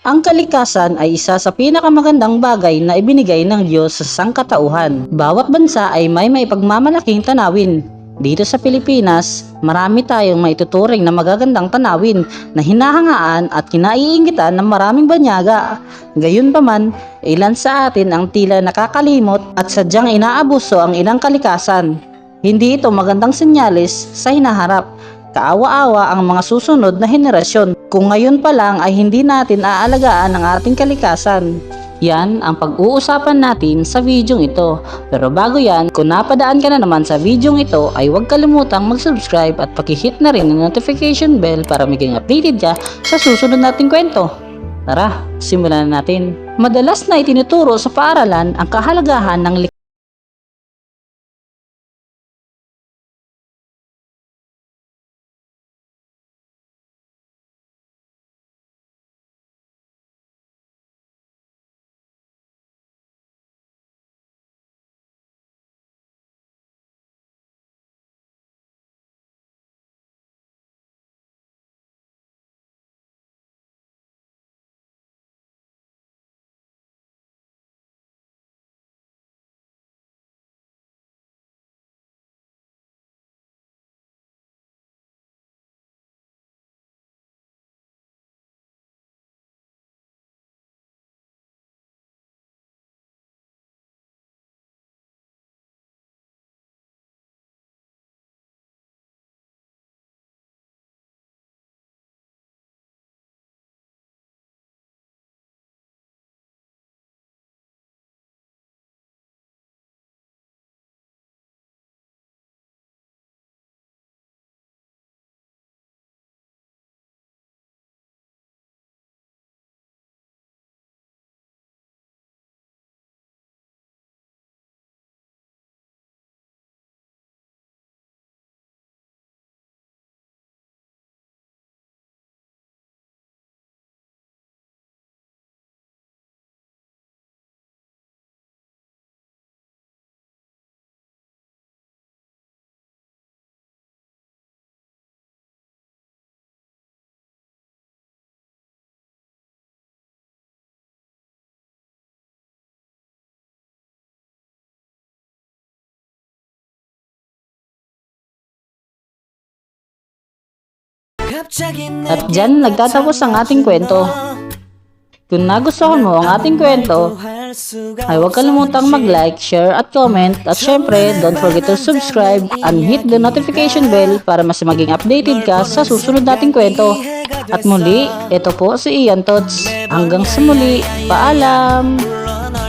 Ang kalikasan ay isa sa pinakamagandang bagay na ibinigay ng Diyos sa sangkatauhan. Bawat bansa ay may may pagmamalaking tanawin. Dito sa Pilipinas, marami tayong maituturing na magagandang tanawin na hinahangaan at kinaiingitan ng maraming banyaga. Gayunpaman, ilan sa atin ang tila nakakalimot at sadyang inaabuso ang ilang kalikasan. Hindi ito magandang senyales sa hinaharap. Kaawa-awa ang mga susunod na henerasyon kung ngayon pa lang ay hindi natin aalagaan ang ating kalikasan. Yan ang pag-uusapan natin sa videong ito. Pero bago yan, kung napadaan ka na naman sa videong ito ay huwag kalimutang mag-subscribe at pakihit na rin ang notification bell para maging updated ka sa susunod nating kwento. Tara, simulan na natin. Madalas na itinuturo sa paaralan ang kahalagahan ng At dyan nagtatapos ang ating kwento. Kung nagustuhan mo ang ating kwento, ay huwag kalimutang mag-like, share at comment. At syempre, don't forget to subscribe and hit the notification bell para mas maging updated ka sa susunod nating kwento. At muli, ito po si Ian Tots. Hanggang sa muli, paalam!